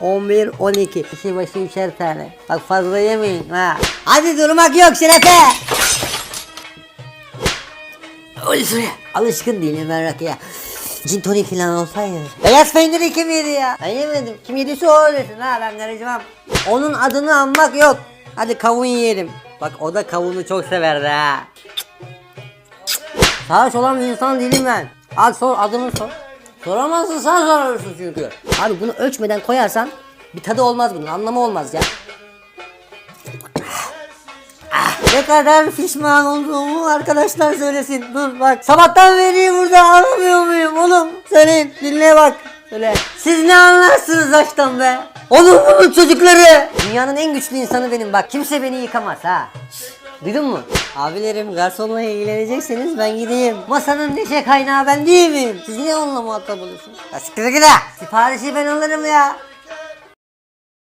11, 12. Kişi başı üçer tane. Bak fazla yemeyin ha. Hadi durmak yok şerefe. Öyle şuraya. Alışkın değilim ben rakıya. Cin tonik falan olsaydı. Beyaz peyniri kim yedi ya? Ben yemedim. Kim yediyse o öylesin ha ben karışmam. Onun adını anmak yok. Hadi kavun yiyelim. Bak o da kavunu çok severdi ha. Sağ olan bir insan değilim ben. Al sor adımı sor. Soramazsın sen sorarsın çünkü. Abi bunu ölçmeden koyarsan bir tadı olmaz bunun anlamı olmaz ya. Ah, Ne kadar pişman olduğumu arkadaşlar söylesin. Dur bak. Sabahtan beri burada anlamıyor muyum oğlum? Söyleyin dinle bak. Söyle. Siz ne anlarsınız aşktan be? Oğlum bunun çocukları. Dünyanın en güçlü insanı benim bak. Kimse beni yıkamaz ha. Duydun mu? Abilerim garsonla ilgilenecekseniz ben gideyim. Masanın neşe kaynağı ben değil miyim? Siz niye onunla muhatap oluyorsunuz? Ya siktir ha. Siparişi ben alırım ya.